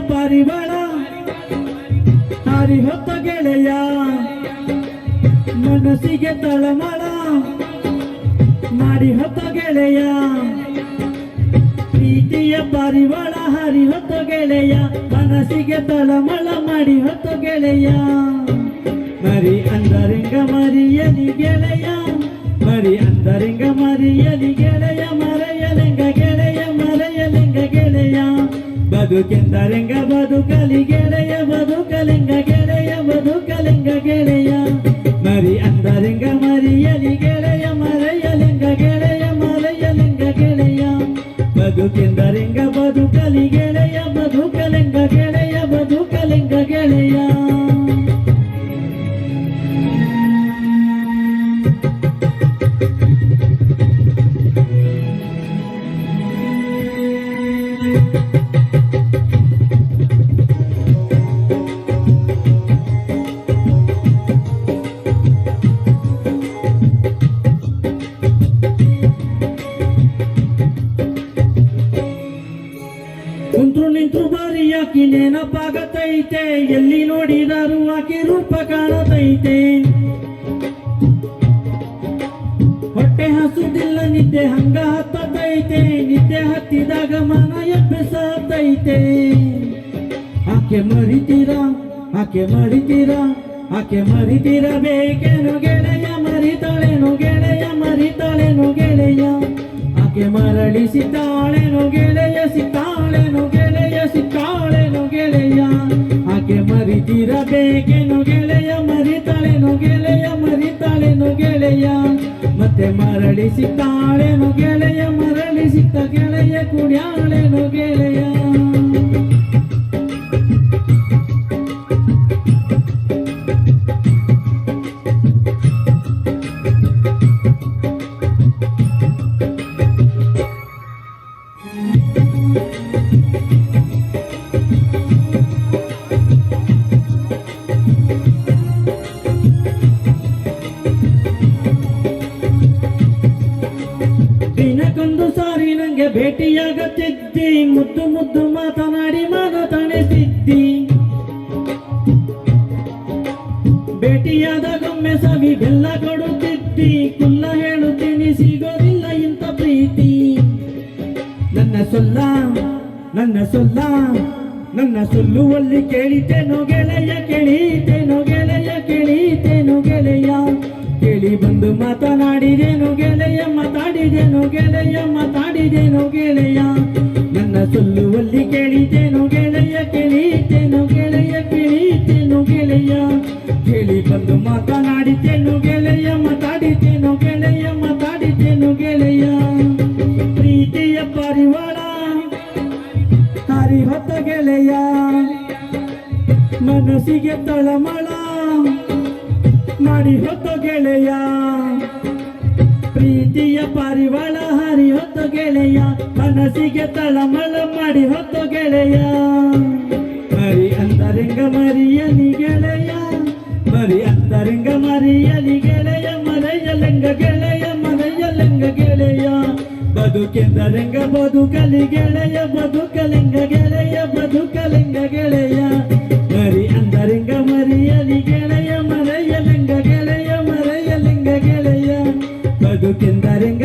ಪಾರಿವಾಳ, ಹಾರಿ ಹೊತ್ತ ಗೆಳೆಯ, ಮನಸ್ಸಿಗೆ ತಳಮಳ ಮಾಡಿ ಹೊತ್ತ ಗೆಳೆಯ, ಪ್ರೀತಿಯ ಪಾರಿವಾಳ, ಹಾರಿ ಹೊತ್ತ ಗೆಳೆಯ, ಮನಸ್ಸಿಗೆ ತಳಮಳ ಮಾಡಿ ಹೊತ್ತ ಗೆಳೆಯ. ಮರಿ ಅಂದರಿಂಗ ಮರಿಯಲಿ ಗೆಳೆಯ, ಮರಿ ಅಂದರಿಂಗ ಮರಿಯಲಿ ಗೆಳೆಯ, ಮರೆಯಲಿಂಗ ಗೆಳೆಯ. ಬದುಕೆಂದರೆಂಗ ಬದುಕಲಿ ಗೆಳೆಯ ಬದುಕಲಿಂಗ ಗೆಳೆಯ ಬದುಕಲಿಂಗ ಗೆಳೆಯ. ಮರಿ ಅಂದರೆಂಗ ಮರಿಯಲಿ ಗೆಳೆಯ ಮರೆಯಲಿಂಗ ಗೆಳೆಯ ಮರೆಯಲಿಂಗ ಗೆಳೆಯ. ಬದುಕೆಂದರೆಂಗ ಬದುಕಲಿ ಗೆಳೆಯ ಬದುಕಲಿಂಗ ಗೆಳೆಯ ಬದುಕಲಿಂಗ ಗೆಳೆಯ. ಬಾರಿ ಆಕಿ ನೆನಪಾಗತೈತೆ, ಎಲ್ಲಿ ನೋಡಿದಾರು ಆಕೆ ರೂಪ ಕಾಣತೈತೆ. ಹೊಟ್ಟೆ ಹಸುದಿಲ್ಲ, ನಿದ್ದೆ ಹಂಗ ಹತ್ತತೈತೆ, ನಿದ್ದೆ ಹತ್ತಿದಾಗ ಮನ ಎಬ್ಬಿಸತೈತೆ. ಆಕೆ ಮರಿತೀರಾ ಆಕೆ ಮರಿತೀರಾ, ಆಕೆ ಮರಿತೀರ ಬೇಕೇನು ಗೆಳೆಯ, ಮರಿತಾಳೆನು ಗೆಳೆಯ ಮರಿತಾಳೆನು ಗೆಳೆಯ. ಆಕೆ ಮರಳಿ ಸಿತಾಳೆನು ಗೆಳೆಯ ಸಿತಾಳೆನು ಗೆಳೆಯ ಸಿತಾಳೆನು ಗೆಳೆಯ. ಆಕೆ ಮರಿತೀರ ಬೇಕೇನು ಗೆಳೆಯ, ಮರಿತಾಳೆನು ಗೆಳೆಯ ಮರಿತಾಳೆನು ಗೆಳೆಯ. ಮತ್ತೆ ಮರಳಿ ಸಿಕ್ತಾಳೆನು ಗೆಳೆಯ ಮರಳಿ ಸಿಕ್ತ ಗೆಳೆಯ ಕುಡ್ಯಾಳೆನು ಗೆಳೆಯ. ಭೇಟಿಯಾಗತ್ತಿದ್ದಿ, ಮುದ್ದು ಮುದ್ದು ಮಾತನಾಡಿ ಮನ ತಣಿಸಿದ್ದಿ. ಭೇಟಿಯಾದಾಗೊಮ್ಮೆ ಸವಿ ಬೆಲ್ಲ ಕೊಡುತ್ತಿದ್ದಿ. ಕುಲ್ಲ ಹೇಳುತ್ತೀನಿ, ಸಿಗೋದಿಲ್ಲ ಇಂಥ ಪ್ರೀತಿ. ನನ್ನ ಸೊಲ್ಲ ನನ್ನ ಸೊಲ್ಲ, ನನ್ನ ಸೊಲ್ಲುವಲ್ಲಿ ಕೇಳಿತೇನೋ ಗೆಳೆಯ ಕೇಳಿತೇನೋ ಗೆಳೆಯ ಕೇಳಿತೇನೋ ಗೆಳೆಯ. ಕೇಳಿ ಬಂದು ಮಾತನಾಡಿದೇನು ಗೆಳೆಯ ಮಾತಾಡಿದೇನು ಗೆಳೆಯ ಮಾತಾಡಿದೇನು ಗೆಳೆಯ. ನನ್ನ ಸೊಲ್ಲುವಲ್ಲಿ ಕೇಳಿತೇನು ಗೆಳೆಯ ಕೇಳಿತೇನು ಗೆಳೆಯ ಕೇಳಿತೇನು ಗೆಳೆಯ. ಕೇಳಿ ಬಂದು ಮಾತನಾಡಿದ್ದೇನು ಗೆಳೆಯ ಮಾತಾಡಿದ್ದೇನು ಗೆಳೆಯ ಮಾತಾಡಿದ್ದೇನು ಗೆಳೆಯ. ಪ್ರೀತಿಯ ಪರಿವಾರ ಹರಿ ಹೊತ್ತ ಗೆಳೆಯ. ಮನಸ್ಸಿಗೆ ತಳಮಳ ಮಾಡಿ ಹೊತ್ತ ಗೆಳೆಯ. ಪ್ರೀತಿಯ ಪಾರಿವಾಳ ಹರಿ ಹೊತ್ತು ಗೆಳೆಯ, ಮನಸ್ಸಿಗೆ ತಳಮಳ ಮಾಡಿ ಹೊತ್ತು ಗೆಳೆಯ. ಮರಿ ಅಂತರಂಗ ಮರಿಯಲಿ ಗೆಳೆಯ ಮರಿ ಅಂತರಂಗ ಮರಿಯಲಿ ಗೆಳೆಯ ಮರೆಯಲೆಂಗ ಗೆಳೆಯ ಮರೆಯಲೆಂಗ ಗೆಳೆಯ. ಬದುಕೆಂದರೆಂಗ ಬದುಕಲಿ ಗೆಳೆಯ ಬದುಕಲಿಂಗ ಗೆಳೆಯ ಬದುಕಲಿಂಗ ಗೆಳೆಯ. ಬದುಕೆಂದರೆಂಗ